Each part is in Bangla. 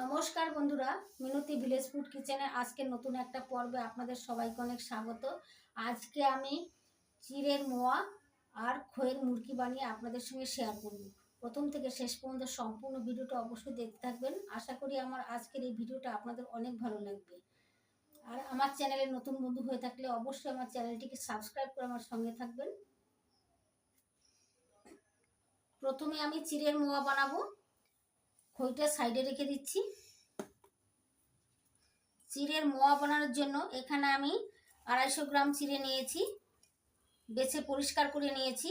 নমস্কার বন্ধুরা, মিনতি ভিলেজ ফুড কিচেনে আজকে নতুন একটা পর্বে আপনাদের সবাইকে অনেক স্বাগত। আজকে আমি চিড়ের মোয়া আর খইয়ের মুরগি বানিয়ে আপনাদের সঙ্গে শেয়ার করব। প্রথম থেকে শেষ পর্যন্ত সম্পূর্ণ ভিডিওটা অবশ্যই দেখতে থাকবেন। আশা করি আমার আজকের এই ভিডিওটা আপনাদের অনেক ভালো লাগবে। আর আমার চ্যানেলে নতুন বন্ধু হয়ে থাকলে অবশ্যই আমার চ্যানেলটিকে সাবস্ক্রাইব করে আমার সঙ্গে থাকবেন। প্রথমে আমি চিড়ের মোয়া বানাবো। খইটা সাইডে রেখে দিচ্ছি। চিড়ের মোয়া বানানোর জন্য এখানে আমি আড়াইশো গ্রাম চিড়ে নিয়েছি, বেছে পরিষ্কার করে নিয়েছি।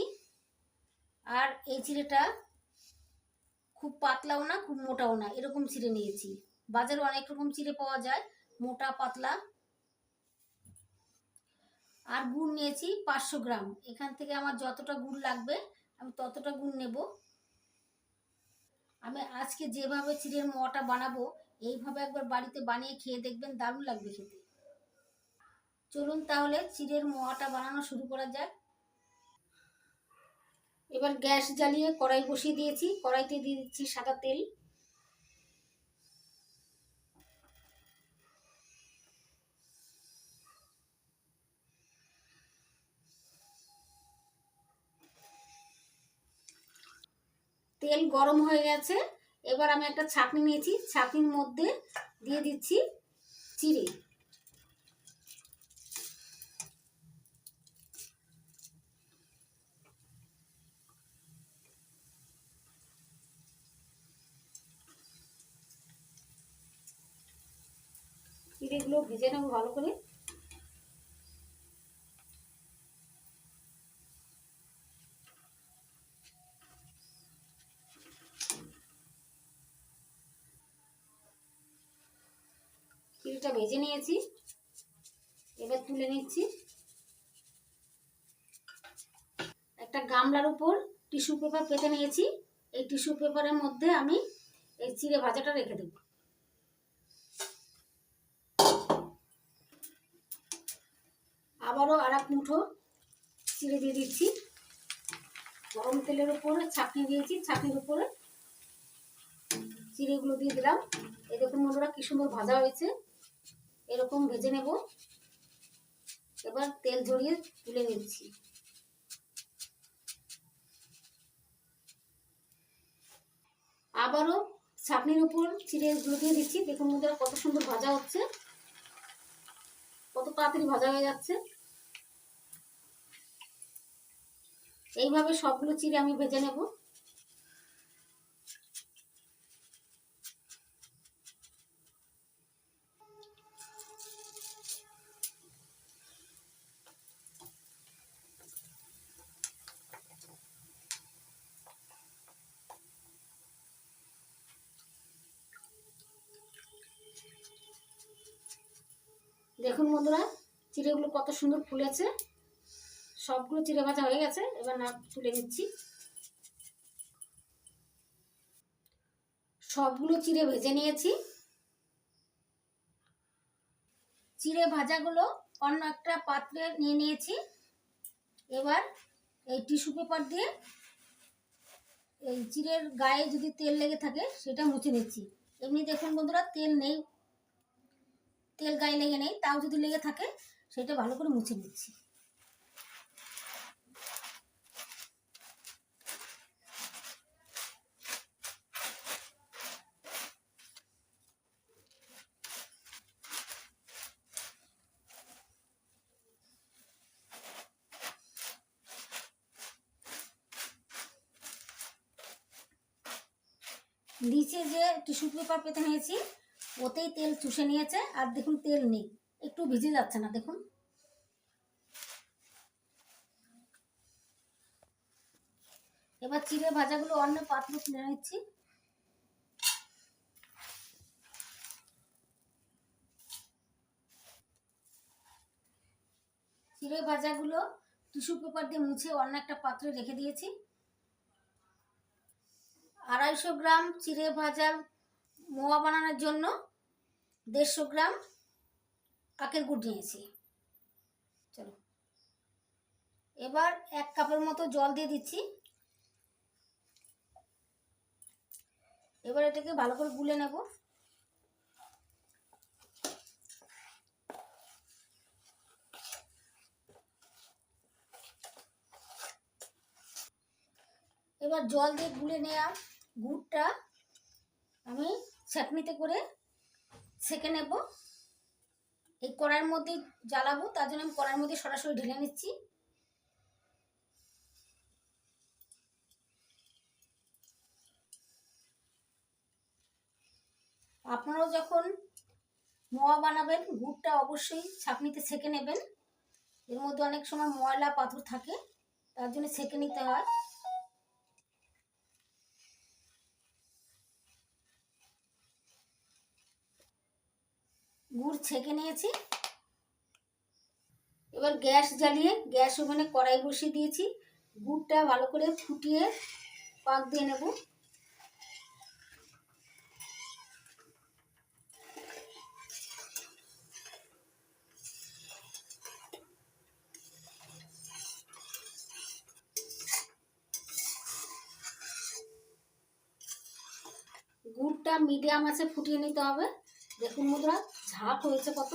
আর এই চিড়েটা খুব পাতলাও না, খুব মোটাও না, এরকম চিড়ে নিয়েছি। বাজারে অনেক রকম চিড়ে পাওয়া যায়, মোটা, পাতলা। আর গুড় নিয়েছি পাঁচশো গ্রাম। এখান থেকে আমার যতটা গুড় লাগবে, আমি ততটা গুড় নেব। আমি আজকে যেভাবে চিড়ের মোয়াটা বানাবো, এইভাবে একবার বাড়িতে বানিয়ে খেয়ে দেখবেন দারুণ লাগবে খেতে। চলুন তাহলে চিড়ের মোয়াটা বানানো শুরু করা যাক। এবার গ্যাস জ্বালিয়ে কড়াই বসিয়ে দিয়েছি। কড়াইতে দিয়ে দিচ্ছি সাদা তেল। তেল গরম হয়ে গেছে। এবার আমি একটা ছাঁকনি নিয়েছি। ছাঁকনির মধ্যে দিয়ে দিচ্ছি চিড়ে। চিড়েগুলো ভেজে নেব ভালো করে চিড়িটা ভেজে নিয়েছি। এবার তুলে নিচ্ছি। একটা গামলার উপর টিস্যু পেপার পেতে নিয়েছি। এই টিস্যু পেপারের মধ্যে আমি এই চিড়ে ভাজাটা রেখে দেব। আবারও আর এক মুঠো চিড়ে দিয়ে দিচ্ছি। গরম তেলের উপরে ছাঁকনি দিয়েছি। ছাঁকনির উপরে চিড়েগুলো দিয়ে দিলাম। এই দেখুন বন্ধুরা, কি সুন্দর ভাজা হয়েছে। এরকম ভেজে নেব। এবার তেল ঝরিয়ে তুলে নিচ্ছি। আবারও ছাপনির উপর চিড়েগুলো দিয়ে দিচ্ছি। দেখুন বন্ধুরা কত সুন্দর ভাজা হচ্ছে। কত তাড়াতাড়ি ভাজা হয়ে যাচ্ছে। এইভাবে সবগুলো চিড়ে আমি ভেজে নেব। দেখুন বন্ধুরা, চিড়েগুলো কত সুন্দর ফুলেছে। সবগুলো চিড়ে ভাজা হয়ে গেছে, এবার না তুলে নিচ্ছি। সবগুলো চিড়ে ভেজে নিয়েছি। চিড়ে ভাজাগুলো অন্য একটা পাত্রে নিয়ে নিয়েছি। এবার এই টিস্যু পেপার দিয়ে এই চিড়ের গায়ে যদি তেল লেগে থাকে, সেটা মুছে নিচ্ছি। এমনি দেখুন বন্ধুরা, তেল নেই। গায়ে লেগে নেই, তাও যদি লেগে থাকে, সেটা ভালো করে মুছে নিচ্ছি। নিচে যে টিস্যু পেপার পেতে নিয়েছি ওতেই তেল চুষে নিয়েছে, আর দেখুন তেল নেই। একটু ভিজে যাচ্ছে না, দেখুন। এবার চিড়ে ভাজাগুলো অন্য পাত্র কিনে নিচ্ছি। চিড়ে ভাজাগুলো টিস্যু পেপার দিয়ে মুছে অন্য একটা পাত্রে রেখে দিয়েছি। আড়াইশো গ্রাম চিড়ে ভাজা মোয়া বানানোর জন্য দেড়শো গ্রাম কাকের গুড় নিয়েছি। চলো। এবার এক কাপের মতো জল দিয়ে দিচ্ছি। এবার এটাকে ভালো করে গুলে নেব। এবার জল দিয়ে গুলে নেওয়া গুড়টা আমি চাটনিতে করে সেঁকে নেব। এই কড়াইয়ের মধ্যে জ্বালাবো, তার জন্য আমি কড়াইয়ের মধ্যে সরাসরি ঢেলে নিচ্ছি। আপনারাও যখন মোয়া বানাবেন, গুড়টা অবশ্যই ছাঁকনিতে ছেঁকে নেবেন। এর মধ্যে অনেক সময় ময়লা, পাথর থাকে, তার জন্য ছেঁকে নিতে হয়। গুড় ছেঁকে নিয়েছি। এবার গ্যাস জ্বালিয়ে, গ্যাস ওভেনে কড়াই বসিয়ে দিয়েছি। গুড়টা ভালো করে ফুটিয়ে পাক দিয়ে নেব। গুড়টা মিডিয়াম আছে, ফুটিয়ে নিতে হবে। দেখুন মুদ্রা ঝাঁক হয়েছে কত।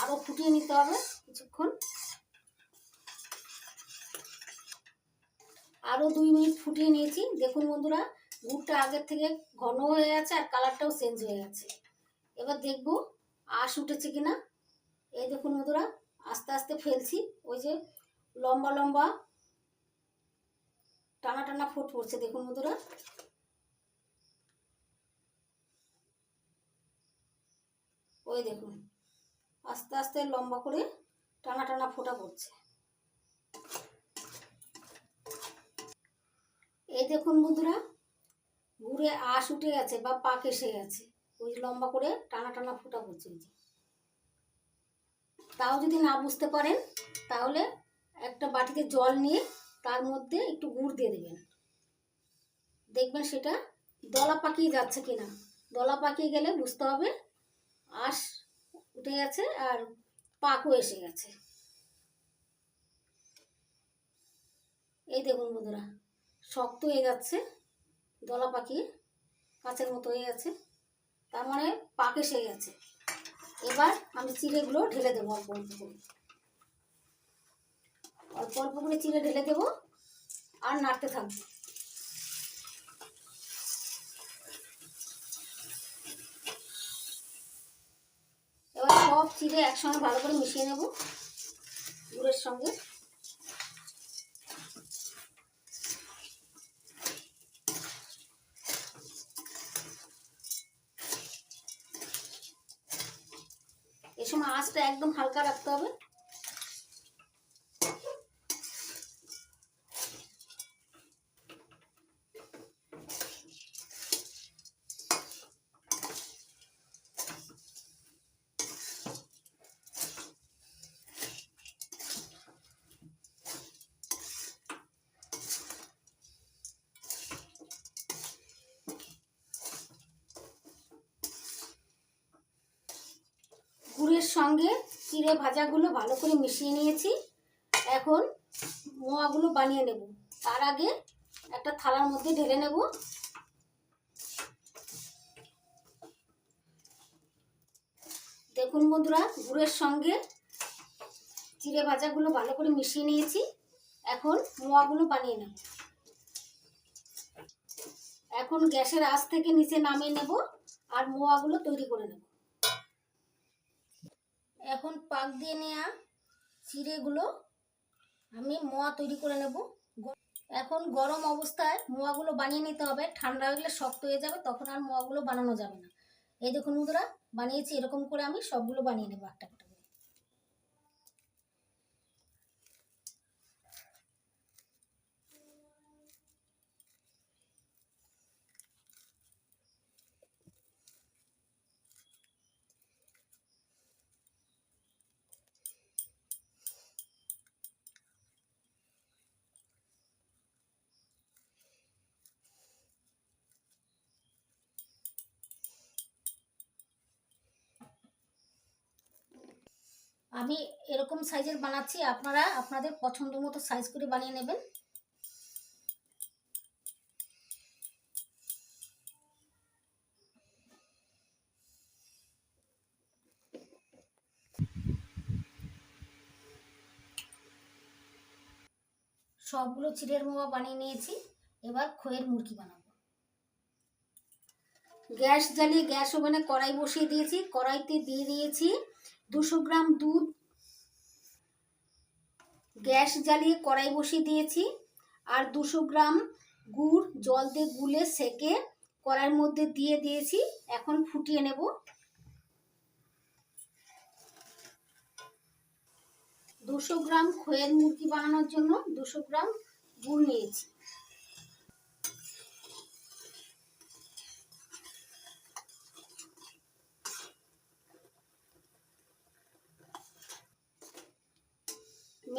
আরও ফুটিয়ে নিতে হবে কিছুক্ষণ। আরও দুই মিনিট ফুটিয়ে নিয়েছি। দেখুন বন্ধুরা, গুড়টা আগের থেকে ঘন হয়ে গেছে আর কালারটাও চেঞ্জ হয়ে গেছে। এবার দেখব আঁশ উঠেছে কিনা। এই দেখুন বন্ধুরা, আস্তে আস্তে ফেলছি। ওই যে লম্বা লম্বা টানা টানা ফুট পড়ছে, দেখুন বন্ধুরা। ওই দেখুন, আস্তে আস্তে লম্বা করে টানা টানা ফোটা পড়ছে। এই দেখুন বন্ধুরা, গুড়ে আশ উঠে গেছে বা পাক এসে গেছে। ওই লম্বা করে টানা টানা ফোটা পড়ছে ওই যে। তাও যদি না বুঝতে পারেন, তাহলে একটা বাটিতে জল নিয়ে তার মধ্যে একটু গুড় দিয়ে দেবেন। দেখবেন সেটা দলা পাকিয়ে যাচ্ছে কিনা। দলা পাকিয়ে গেলে বুঝতে হবে আঁশ উঠে গেছে আর পাকও এসে গেছে। এই দেখুন বন্ধুরা, শক্ত হয়ে যাচ্ছে, দলা পাখি কাছের মতো হয়ে গেছে, তার মানে পাক এসে গেছে। এবার আমি চিড়েগুলো ঢেলে দেবো অল্প অল্প করে। অল্প অল্প করে চিড়ে ঢেলে দেবো আর নাড়তে থাকব। এবার সব চিড়ে একসঙ্গে ভালো করে মিশিয়ে নেব গুড়ের সঙ্গে। এ সময় আঁচটা একদম হালকা রাখতে হবে। গুড়ের সঙ্গে চিড়ে ভাজাগুলো ভালো করে মিশিয়ে নিয়েছি। এখন মোয়াগুলো বানিয়ে নেব। তার আগে একটা থালার মধ্যে ঢেলে নেব। দেখুন বন্ধুরা, গুড়ের সঙ্গে চিড়ে ভাজাগুলো ভালো করে মিশিয়ে নিয়েছি। এখন মোয়াগুলো বানিয়ে নেব। এখন গ্যাসের আঁচ থেকে নিচে নামিয়ে নেব আর মোয়াগুলো তৈরি করে নেব। এখন পাক দিয়ে নেওয়া চিড়েগুলো আমি মোয়া তৈরি করে নেব। এখন গরম অবস্থায় মোয়াগুলো বানিয়ে নিতে হবে। ঠান্ডা হয়ে গেলে শক্ত হয়ে যাবে, তখন আর মোয়াগুলো বানানো যাবে না। এই দেখুন বন্ধুরা, বানিয়েছি, এরকম করে আমি সবগুলো বানিয়ে নেব একটা। আমি এরকম সাইজের বানাচ্ছি, আপনারা আপনাদের পছন্দ মতো সাইজ করে বানিয়ে নেবেন। সবগুলো চিড়ের মোয়া বানিয়ে নিয়েছি, এবার খইয়ের মুরগি বানাবো। গ্যাস জ্বালিয়ে গ্যাস ওভেনে কড়াই বসিয়ে দিয়েছি, কড়াইতে দিয়ে দিয়েছি দুশো গ্রাম দুধ গ্যাস জ্বালিয়ে কড়াই বসিয়ে দিয়েছি আর দুশো গ্রাম গুড় জল দিয়ে গুলে সেকে কড়াইয়ের মধ্যে দিয়ে দিয়েছি। এখন ফুটিয়ে নেব। দুশো গ্রাম খোয়ের মুরগি বানানোর জন্য দুশো গ্রাম গুড় নিয়েছি।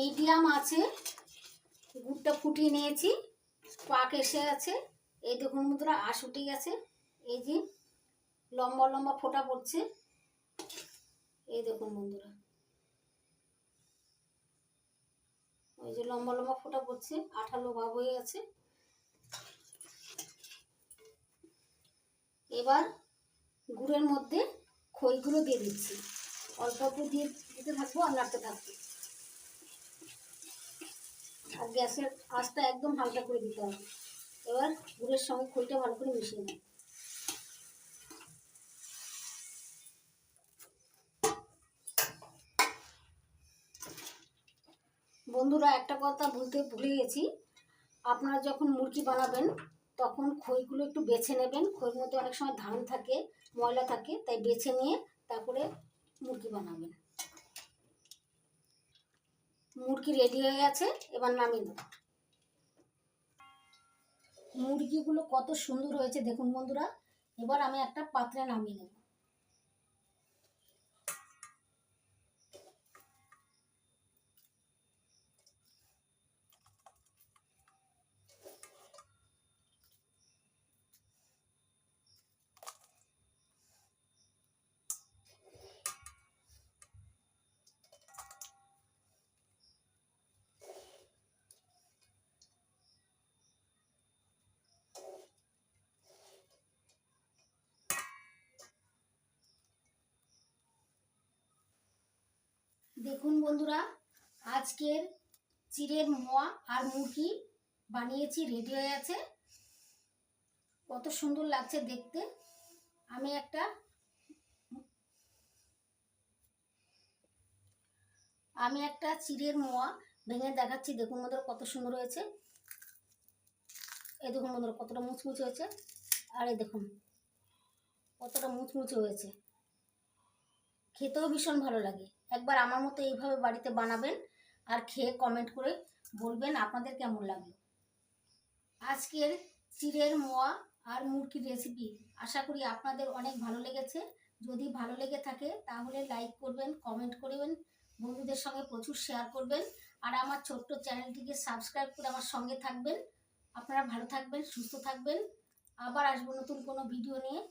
মিডিয়াম আছে। গুড়টা ফুটিয়ে নিয়েছি। পাক এসে আছে এই দেখুন বন্ধুরা, আশ উঠে গেছে। এই যে লম্বা লম্বা ফোঁটা পড়ছে। এই দেখুন বন্ধুরা। ওই যে লম্বা লম্বা ফোঁটা পড়ছে। আঠালো ভাব হয়ে গেছে। এবার গুড়ের মধ্যে খইগুলো দিয়ে দিচ্ছি। অল্প অল্প দিয়ে দিতে থাকব আর নাড়তে থাকব। আর গ্যাসের আঁচটা একদম হালকা করে দিতে হবে। এবার গুড়ের সঙ্গে খইটা ভালো করে মিশিয়ে নেব। বন্ধুরা, একটা কথা বলতে ভুলে গেছি। আপনারা যখন মুরগি বানাবেন, তখন খইগুলো একটু বেছে নেবেন। খইয়ের মধ্যে অনেক সময় ধান থাকে, ময়লা থাকে, তাই বেছে নিয়ে তারপরে মুরগি বানাবেন। মুরগি রেডি হয়ে গেছে, এবার নামিয়ে নেব। মুরগিগুলো কত সুন্দর হয়েছে, দেখুন বন্ধুরা। এবার আমি একটা পাত্রে নামিয়ে নেব। দেখুন বন্ধুরা, আজকের চিড়ের মোয়া আর মুরগি বানিয়েছি রেডি হয়ে আছে কত সুন্দর লাগছে দেখতে। আমি একটা আমি একটা চিড়ের মোয়া ভেঙে দেখাচ্ছি। দেখুন বন্ধুরা, কত সুন্দর হয়েছে। এই দেখুন বন্ধুরা, কতটা মুচমুচে হয়েছে। আর এই দেখুন, কতটা মুচমুচে হয়েছে। খেতেও ভীষণ ভালো লাগে। একবার আমার মতো এইভাবে বাড়িতে বানাবেন আর খেয়ে কমেন্ট করে বলবেন আপনাদের কেমন লাগল। আজকের চিড়ের মোয়া আর মুরগির রেসিপি আশা করি আপনাদের অনেক ভালো লেগেছে। যদি ভালো লেগে থাকে তাহলে লাইক করবেন কমেন্ট করবেন, বন্ধুদের সঙ্গে প্রচুর শেয়ার করবেন আর আমার ছোট্ট চ্যানেলটিকে সাবস্ক্রাইব করে আমার সঙ্গে থাকবেন। আপনারা ভালো থাকবেন, সুস্থ থাকবেন। আবার আসব নতুন কোনো ভিডিও নিয়ে।